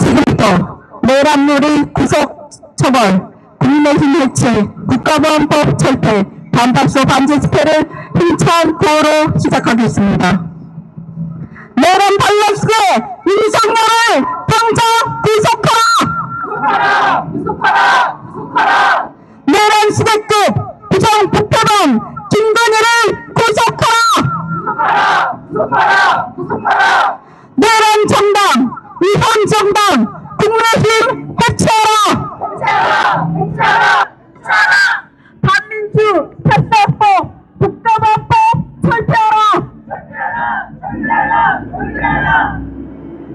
지금부터 내란놀이 구속 처벌, 국민의힘 해체, 국가보안법 철폐, 반박소 반제 집회를 힘찬 구호로 시작하겠습니다. 내란 반란수의 윤석열을 당장 구속하라! 내란 수배급 부정 부패범 김건희를 구속하라! 내란 정당, 위헌 정당, 국민의힘 해체하라! 반민주 패스법, 국가법법 철폐하라!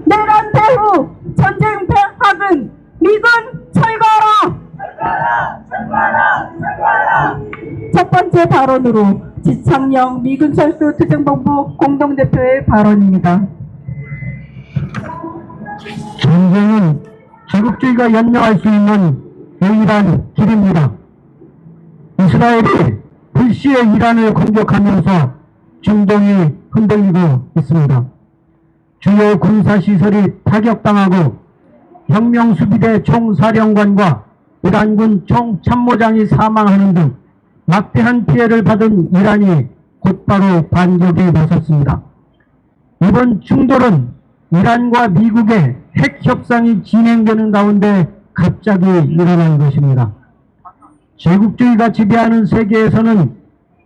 내란 배후, 전쟁 배학은 미군 철거하라! 첫 번째 발언으로 지창영 미군 철수 투쟁본부 공동대표의 발언입니다. 전쟁은 제국주의가 연명할 수 있는 유일한 길입니다. 이스라엘이 불시에 이란을 공격하면서 중동이 흔들리고 있습니다. 주요 군사시설이 타격당하고 혁명수비대 총사령관과 이란군 총참모장이 사망하는 등 막대한 피해를 받은 이란이 곧바로 반격에 나섰습니다. 이번 충돌은 이란과 미국의 핵 협상이 진행되는 가운데 갑자기 일어난 것입니다. 제국주의가 지배하는 세계에서는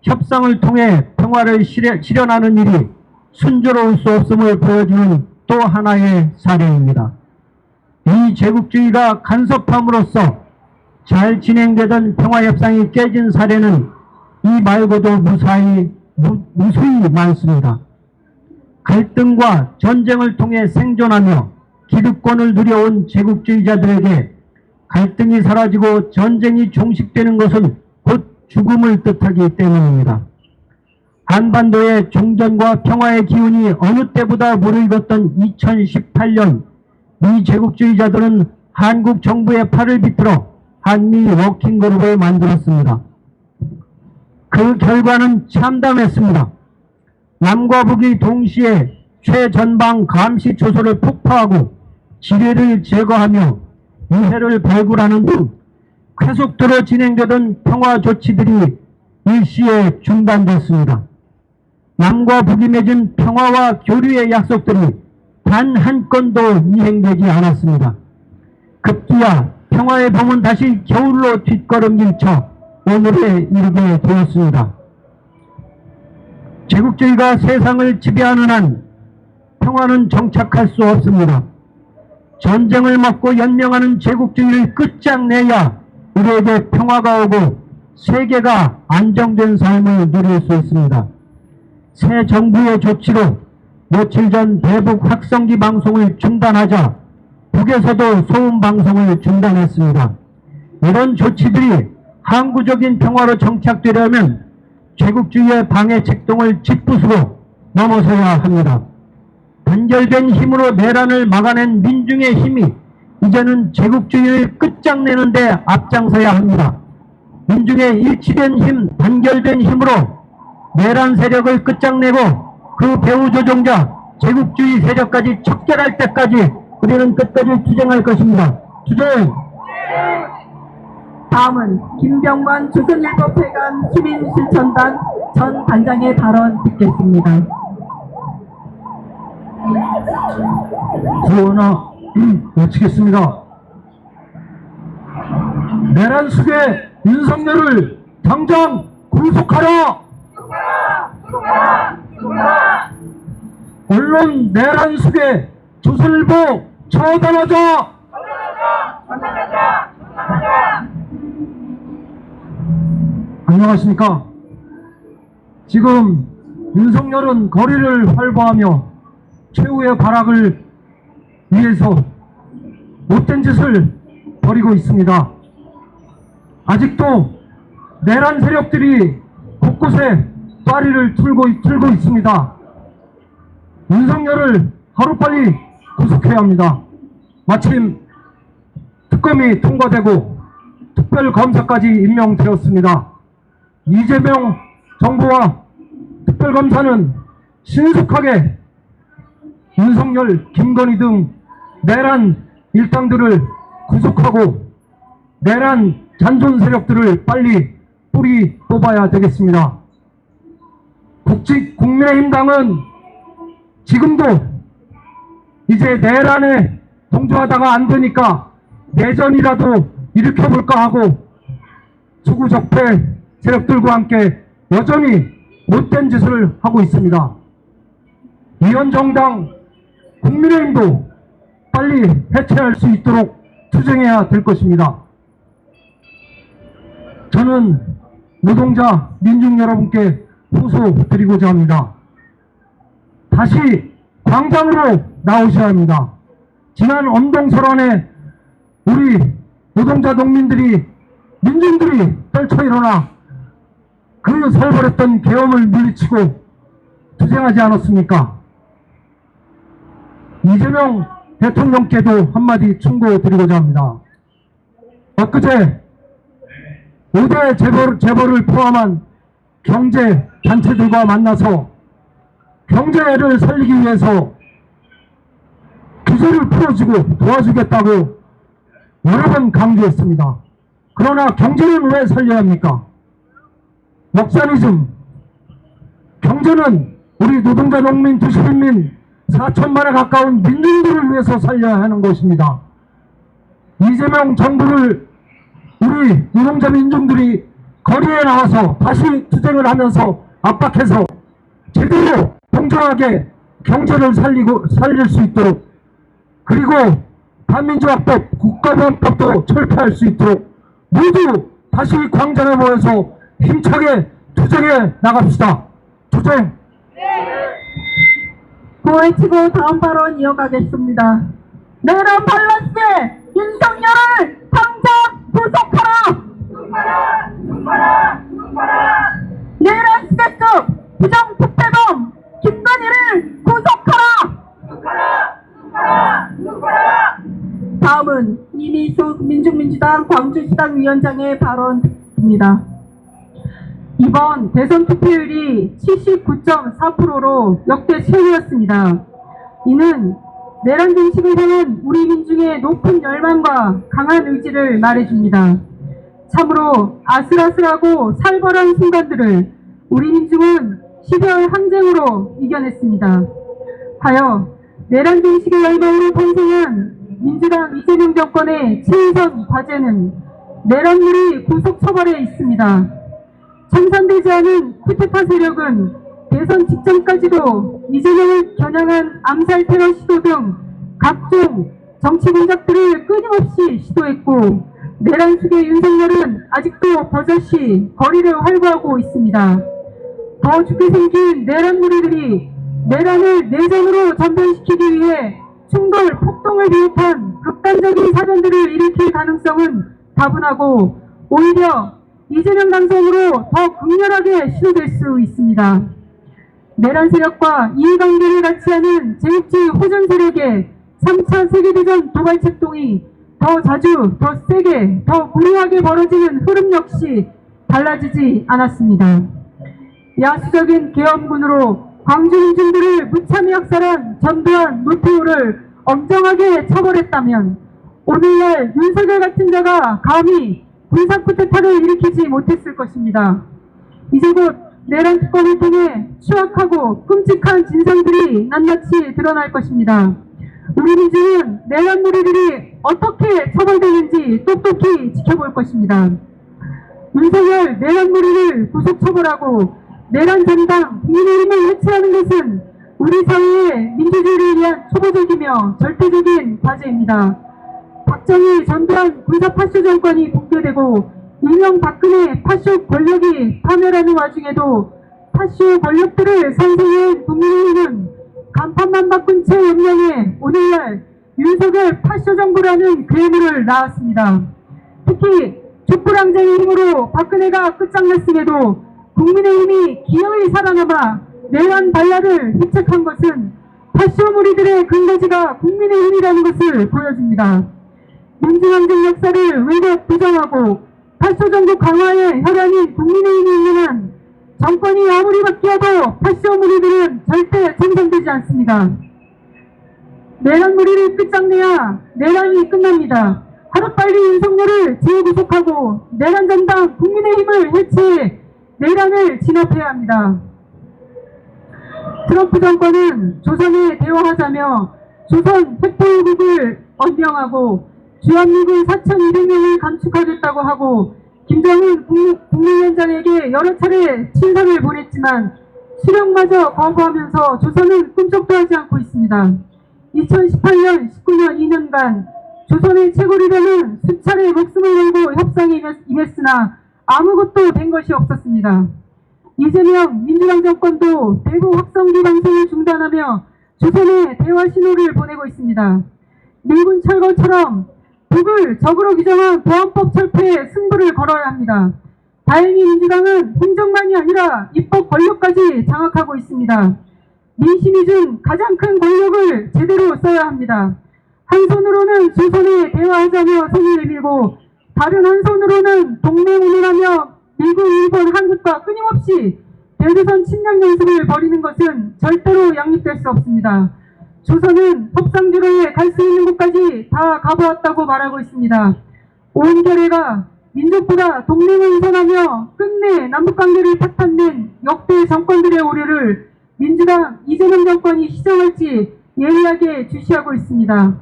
협상을 통해 평화를 실현- 실현하는 일이 순조로울 수 없음을 보여주는 또 하나의 사례입니다. 이 제국주의가 간섭함으로써 잘 진행되던 평화협상이 깨진 사례는 이 말고도 무사히, 무, 무수히 많습니다. 갈등과 전쟁을 통해 생존하며 기득권을 누려온 제국주의자들에게 갈등이 사라지고 전쟁이 종식되는 것은 곧 죽음을 뜻하기 때문입니다. 한반도의 종전과 평화의 기운이 어느 때보다 무르익었던 2018년 미 제국주의자들은 한국 정부의 팔을 비틀어 한미 워킹그룹을 만들었습니다. 그 결과는 참담했습니다. 남과 북이 동시에 최전방 감시 초소를 폭파하고 지뢰를 제거하며 유해를 발굴하는 등 계속도로 진행되던 평화 조치들이 일시에 중단됐습니다. 남과 북이 맺은 평화와 교류의 약속들이 단 한 건도 이행되지 않았습니다. 급기야 평화의 봄은 다시 겨울로 뒷걸음질 쳐 오늘에 이르게 되었습니다. 제국주의가 세상을 지배하는 한 평화는 정착할 수 없습니다. 전쟁을 막고 연명하는 제국주의를 끝장내야 우리에게 평화가 오고 세계가 안정된 삶을 누릴 수 있습니다. 새 정부의 조치로 며칠 전 대북 확성기 방송을 중단하자 북에서도 소음 방송을 중단했습니다. 이런 조치들이 항구적인 평화로 정착되려면 제국주의의 방해 책동을 짚부수고 넘어서야 합니다. 단결된 힘으로 내란을 막아낸 민중의 힘이 이제는 제국주의를 끝장내는 데 앞장서야 합니다. 민중의 일치된 힘, 단결된 힘으로 내란 세력을 끝장내고 그 배후 조종자 제국주의 세력까지 척결할 때까지 우리는 끝까지 투쟁할 것입니다. 투쟁! 다음은 김병만 조선일보폐간 시민실천단 전 단장의 발언 듣겠습니다. 구호나 외치겠습니다. 내란 숙의 윤석열을 당장 구속하라! 언론 내란 숙의 조선일보 처단하자! 안녕하십니까? 지금 윤석열은 거리를 활보하며 최후의 발악을 위해서 못된 짓을 벌이고 있습니다. 아직도 내란 세력들이 곳곳에 빠리를 틀고, 틀고 있습니다. 윤석열을 하루빨리 구속해야 합니다. 마침 특검이 통과되고 특별검사까지 임명되었습니다. 이재명 정부와 특별검사는 신속하게 윤석열, 김건희 등 내란 일당들을 구속하고 내란 잔존 세력들을 빨리 뿌리 뽑아야 되겠습니다. 국직 국민의힘당은 지금도 이제 내란에 동조하다가 안 되니까 내전이라도 일으켜볼까 하고 수구적폐 세력들과 함께 여전히 못된 짓을 하고 있습니다. 위원정당 국민의힘도 빨리 해체할 수 있도록 투쟁해야 될 것입니다. 저는 노동자 민중 여러분께 호소 드리고자 합니다. 다시 광장으로 나오셔야 합니다. 지난 엄동설원에 우리 노동자 농민들이 민중들이 떨쳐 일어나 그 설벌했던 계엄을 물리치고 투쟁하지 않았습니까? 이재명 대통령께도 한마디 충고드리고자 합니다. 엊그제 5대 재벌, 재벌을 포함한 경제 단체들과 만나서 경제를 살리기 위해서 규제를 풀어주고 도와주겠다고 여러 번 강조했습니다. 그러나 경제는 왜 살려야 합니까? 먹사리즘. 경제는 우리 노동자, 농민, 도시민민 4천만에 가까운 민중들을 위해서 살려야 하는 것입니다. 이재명 정부를 우리 노동자 민중들이 거리에 나와서 다시 투쟁을 하면서 압박해서 제대로 공정하게 경제를 살리고 살릴 수 있도록 그리고 반민주화법, 국가보안법도 철폐할 수 있도록 모두 다시 광장에 모여서 힘차게 투쟁해 나갑시다. 투쟁! 고해치고 다음 발언 이어가겠습니다. 내란 밸런스 윤석열을 당장 구속하라! 내란 수대급 부정부패범 김건희를 구속하라! 다음은 이미수 민중민주당 광주시당 위원장의 발언입니다. 이번 대선 투표율이 79.4%로 역대 최고였습니다. 이는 내란 정식을 향한 우리 민중의 높은 열망과 강한 의지를 말해줍니다. 참으로 아슬아슬하고 살벌한 순간들을 우리 민중은 12월 항쟁으로 이겨냈습니다. 하여 내란 정식의 열망으로 탄생한 민주당 이재명 정권의 최우선 과제는 내란물이 구속 처벌에 있습니다. 청산되지 않은 쿠데타 세력은 대선 직전까지도 이재명을 겨냥한 암살 테러 시도 등 각종 정치 공작들을 끊임없이 시도했고 내란 속의 윤석열은 아직도 버젓이 거리를 활보하고 있습니다. 더 죽게 생긴 내란 무리들이 내란을 내전으로 전변시키기 위해 충돌, 폭동을 비롯한 극단적인 사변들을 일으킬 가능성은 다분하고 오히려 이재명 당선으로 더 극렬하게 시도될 수 있습니다. 내란 세력과 이해관계를 같이 하는 제국주의 호전 세력의 3차 세계대전 도발 책동이 더 자주, 더 세게, 더 무리하게 벌어지는 흐름 역시 달라지지 않았습니다. 야수적인 계엄군으로 광주 민중들을 무참히 학살한 전두환, 노태우를 엄정하게 처벌했다면 오늘날 윤석열 같은 자가 감히 군사쿠데타를 일으키지 못했을 것입니다. 이제 곧 내란 특검을 통해 추악하고 끔찍한 진상들이 낱낱이 드러날 것입니다. 우리 민중은 내란 무리들이 어떻게 처벌되는지 똑똑히 지켜볼 것입니다. 윤석열 내란 무리를 구속 처벌하고 내란 전당 국민의힘을 해체하는 것은 우리 사회의 민주주의를 위한 초보적이며 절대적인 과제입니다. 박정희 전두환 군사 파쇼 정권이 붕괴되고 이명 박근혜 파쇼 권력이 파멸하는 와중에도 파쇼 권력들을 선생한 국민의힘은 간판만 바꾼 채 연명해 오늘날 윤석열 파쇼 정부라는 괴물을 낳았습니다. 특히 촛불항쟁의 힘으로 박근혜가 끝장났음에도 국민의힘이 기어이 살아남아 내란 반란을 획책한 것은 파쇼 무리들의 근거지가 국민의힘이라는 것을 보여줍니다. 민주항쟁 역사를 외벽 부정하고 파쇼 정부 강화에 혈안인 국민의힘이 한 정권이 아무리 바뀌어도 파쇼 무리들은 절대 청산되지 않습니다. 내란머리를 끝장내야 내란이 끝납니다. 하루빨리 윤석열을 재구속하고 내란 전당 국민의힘을 해체해 내란을 진압해야 합니다. 트럼프 정권은 조선에 대화하자며 조선 핵보유국을 언명하고 주한미군 4,200명을 감축하겠다고 하고 김정은 국무- 국무위원장에게 여러 차례 친서를 보냈지만 수령마저 거부하면서 조선은 꿈쩍도 하지 않고 있습니다. 2018년, 19년 2년간 조선의 최고리들은 수차례 목숨을 걸고 협상에 임했- 임했으나 아무것도 된 것이 없었습니다. 이재명 민주당 정권도 대구 확성기 방송을 중단하며 조선에 대화 신호를 보내고 있습니다. 미군 철거처럼 북을 적으로 규정한 보안법 철폐에 승부를 걸어야 합니다. 다행히 민주당은 행정만이 아니라 입법 권력까지 장악하고 있습니다. 민심이 준 가장 큰 권력을 제대로 써야 합니다. 한 손으로는 조선에 대화하자며 손을 내밀고 다른 한 손으로는 동맹운운하며 미국, 일본, 한국과 끊임없이 대조선 침략 연습을 벌이는 것은 절대로 양립될 수 없습니다. 조선은 협상주로에 갈수 있는 곳까지 다 가보았다고 말하고 있습니다. 오은결의가 민족보다 동맹을 우선하며 끝내 남북관계를 파탄낸 역대 정권들의 오류를 민주당 이재명 정권이 시정할지 예리하게 주시하고 있습니다.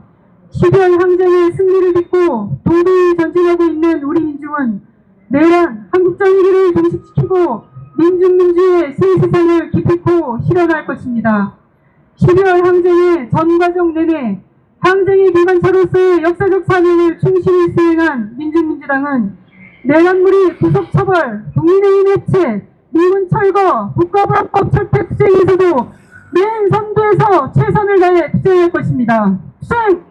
12월 항쟁의 승리를 믿고 동대에 전진하고 있는 우리 민중은 내란 한국 정의를 종식시키고 민중민주의 새 세상을 기필코 실현할 것입니다. 12월 항쟁의 전 과정 내내 항쟁의 기관차로서의 역사적 사명을 충실히 수행한 민중민주당은 내란물이 구속 처벌, 국민의힘 해체, 미군 철거, 국가보안법 철폐 투쟁에서도 맨 선두에서 최선을 다해 투쟁할 것입니다. 수행!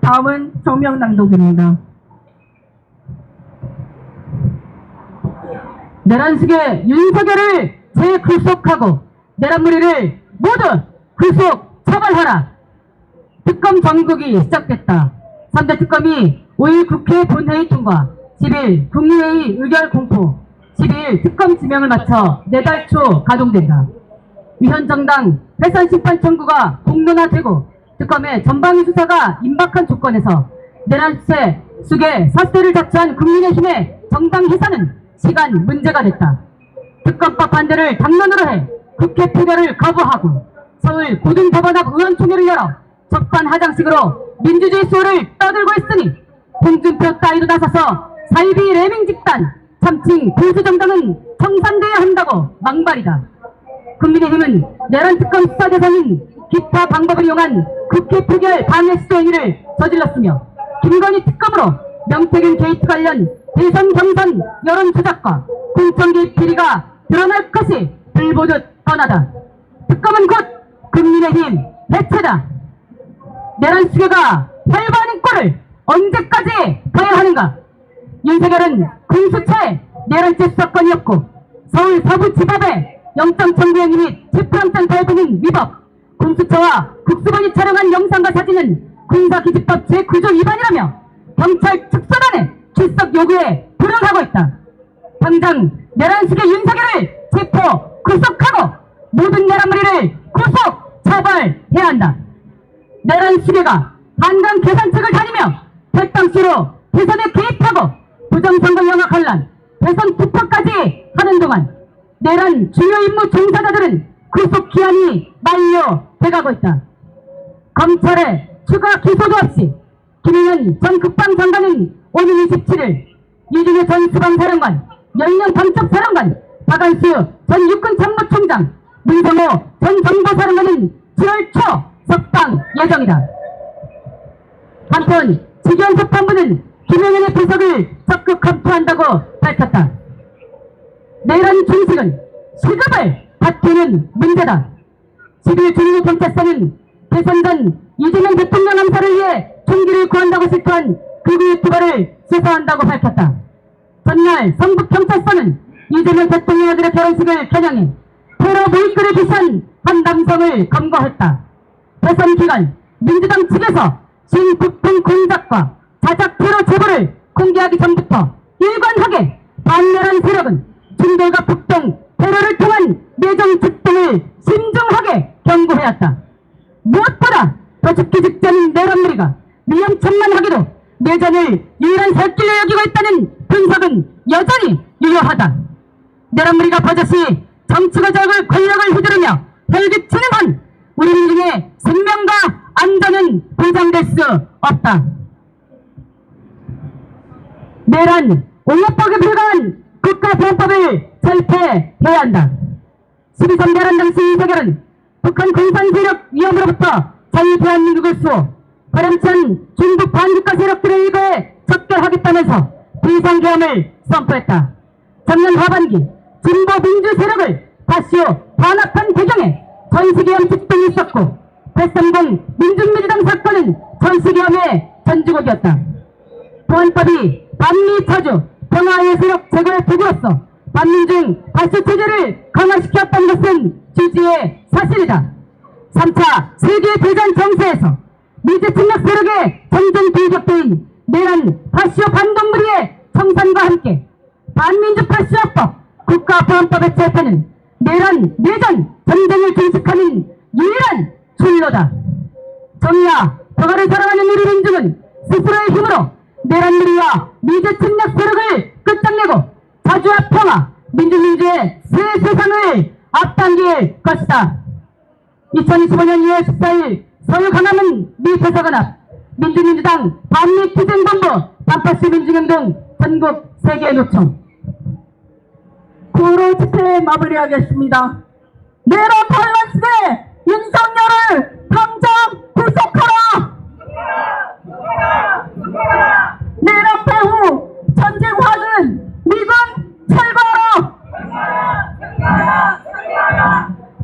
다음은 정명낭독입니다. 내란식의 윤석열을 재구속하고 내란무리를 모두 구속 처벌하라. 특검 전국이 시작됐다. 3대 특검이 5일 국회 본회의 통과, 10일 국무회의 의결 공포, 12일 특검 지명을 마쳐 4달 초 가동된다. 위헌정당 해산 심판 청구가 공론화되고 특검의 전방위 수사가 임박한 조건에서 내란 수세 숙의 사태를 자처한 국민의힘의 정당 해산은 시간 문제가 됐다. 특검법 반대를 당론으로 해 국회 표결을 거부하고 서울 고등법원 앞 의원총회를 열어 적반하장식으로 민주주의 수호를 떠들고 있으니 홍준표 따위도 나서서 사이비 레밍 집단 참칭 보수정당은 청산돼야 한다고 막말이다. 국민의힘은 내란 특검 수사 대상인 기타 방법을 이용한 국회 표결 방해 시도 행위를 저질렀으며 김건희 특검으로 명태균 게이트 관련 대선 경선 여론 조작과 공천 개입 비리가 드러날 것이 불보듯 뻔하다. 특검은 곧 국민의힘 해체다. 내란 수계가 활발한 인권을 언제까지 가야 하는가? 윤석열은 공수처의 내란죄 수사건이었고 서울 서부 지법의 영장 청구 행위 및 체포영장 발부는 위법 공수처와 국수본이 촬영한 영상과 사진은 군사기지법 제9조 위반이라며 경찰 특수단의 출석 요구에 불응하고 있다. 당장 내란식의 윤석열을 체포, 구속하고 모든 내란무리를 구속, 처벌해야 한다. 내란 수계가 한강 계산책을 다니며 백당시로 대선에 개입하고 부정선거 영화 관람, 대선 투표까지 하는 동안 내란 주요 임무 종사자들은 구속 기한이 만료돼가고 있다. 검찰의 추가 기소도 없이 김영현 전 국방장관은 오는 27일 이준호 전 수방사령관, 연령 방첩사령관, 박한수 전 육군 참모총장, 문성호 전 정보사령관은 7월 초 석방 예정이다. 한편 직연재판부는 김영현의 분석을 적극 검토한다고 밝혔다. 내란 중식은 시급을 다투는 문제다. 11일 중국 경찰서는 대선 전 이재명 대통령 암살을 위해 총기를 구한다고 실토한 극우 유튜버를 수사한다고 밝혔다. 전날 성북경찰서는 이재명 대통령 아들의 결혼식을 겨냥해 테러 모의글을 기시한 한 남성을 검거했다. 대선 기간 민주당 측에서 신북풍 공작과 자작 테러 제보를 공개하기 전부터 일관하게 반내란 세력은 중대가 북동 테러를 통한 내정 특동을 신중하게 경고해왔다. 무엇보다 더 죽기 직전인 내란무리가 위험천만하기도 내전을 유일한 살길로 여기고 있다는 분석은 여전히 유효하다. 내란무리가 버젓이 정치가 적을 권력을 휘두르며 혈기치는 한 우리 민중의 생명과 안전은 보장될 수 없다. 내란 공업법에 불과한 국가보안법을 철폐해야 한다. 12.3 내란 당시 이세결은 북한 공산 세력 위험으로부터 자유 대한민국을 수호 바람찬 중국 반국가 세력들의 일거에 척결하겠다면서 비상계엄을 선포했다. 작년 하반기 진보 민주 세력을 다시요 반합한 배경에 전시계엄 집동이 있었고 830 민중민주당 사건은 전시계엄의 전주곡이었다. 보안법이 반미 차주 평화의 세력 제거의 도구로서 반민중 발수 체제를 강화시켰다는 것은 취지의 사실이다. 3차 세계대전 정세에서 미제 침략 세력의 전쟁 빌격대인 내란 파시오 반동무리의 청산과 함께 반민주 파시오법 국가보안법의 철폐는 내란 내전 전쟁을 증식하는 유일한 출로다. 정의와 평화를 사랑하는 우리 민중은 스스로의 힘으로 내란무리와 미제 침략 세력을 끝장내고 자주와 평화, 민주민주의 새 세상을 앞당길 것이다. 2025년 2월 14일 서울 강남은 미 대사관 앞 민주민주당 반미 투쟁본부 반파시 민중행동 전국 세계노총 구로 집회 마무리하겠습니다. 내란 반란 시대 윤석열을 당장 구속하라! 내란 배후 전쟁화는 미군 철거하라!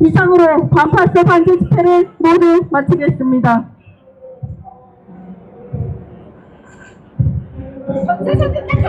이상으로 반파스 반대 집회를 모두 마치겠습니다. 전체적인 딱